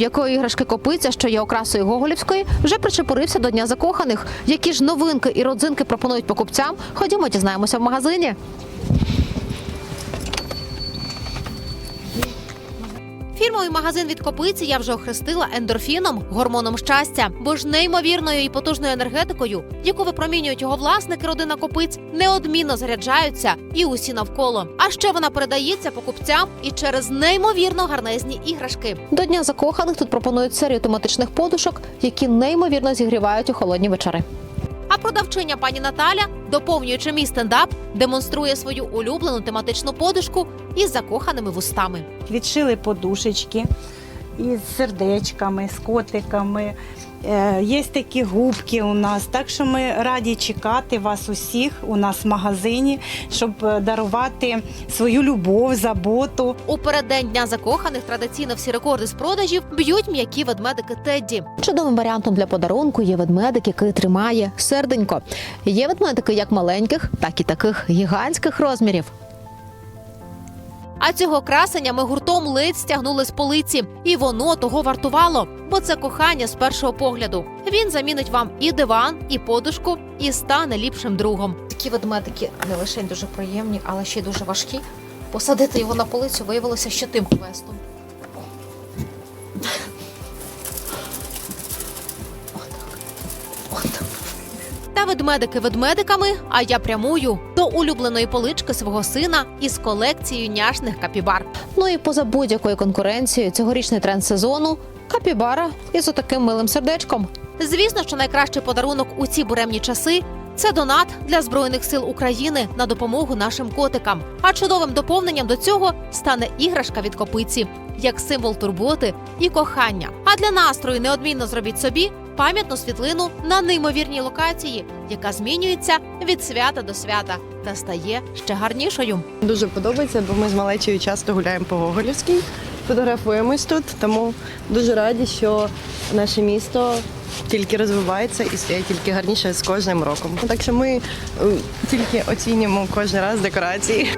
в якої іграшки копиця, що є окрасою Гоголівської, вже причепурився до Дня закоханих. Які ж новинки і родзинки пропонують покупцям? Ходімо, дізнаємося в магазині. Фірмовий магазин від копиці я вже охрестила ендорфіном, гормоном щастя, бо ж неймовірною і потужною енергетикою, яку випромінюють його власники родина копиць, неодмінно заряджаються і усі навколо. А ще вона передається покупцям і через неймовірно гарнезні іграшки. До дня закоханих тут пропонують серію тематичних подушок, які неймовірно зігрівають у холодні вечори. Продавчиня пані Наталя, доповнюючи мій стендап, демонструє свою улюблену тематичну подушку із закоханими вустами. Відшили подушечки із сердечками, з котиками. Е, Є такі губки у нас. Так що ми раді чекати вас усіх у нас в магазині, щоб е, дарувати свою любов, заботу. У переддень дня закоханих традиційно всі рекорди з продажів б'ють м'які ведмедики Тедді. Чудовим варіантом для подарунку є ведмедик, який тримає серденько. Є ведмедики як маленьких, так і таких гігантських розмірів. А цього красення ми гуртом ледь стягнули з полиці, і воно того вартувало, бо це кохання з першого погляду. Він замінить вам і диван, і подушку, і стане ліпшим другом. Такі ведмедики не лише дуже приємні, але ще й дуже важкі. Посадити його на полицю виявилося ще тим квестом. Та ведмедики ведмедиками, а я прямую до улюбленої полички свого сина із колекцією няшних капібар. Ну і поза будь-якою конкуренцією цьогорічний тренд сезону капібара із отаким милим сердечком. Звісно, що найкращий подарунок у ці буремні часи це донат для збройних сил України на допомогу нашим котикам. А чудовим доповненням до цього стане іграшка від копиці як символ турботи і кохання. А для настрою неодмінно зробіть собі пам'ятну світлину на неймовірній локації, яка змінюється від свята до свята та стає ще гарнішою. Дуже подобається, бо ми з малечею часто гуляємо по Гоголівській, фотографуємось тут, тому дуже раді, що наше місто тільки розвивається і стає тільки гарніше з кожним роком. Так що ми е, тільки оцінюємо кожен раз декорації.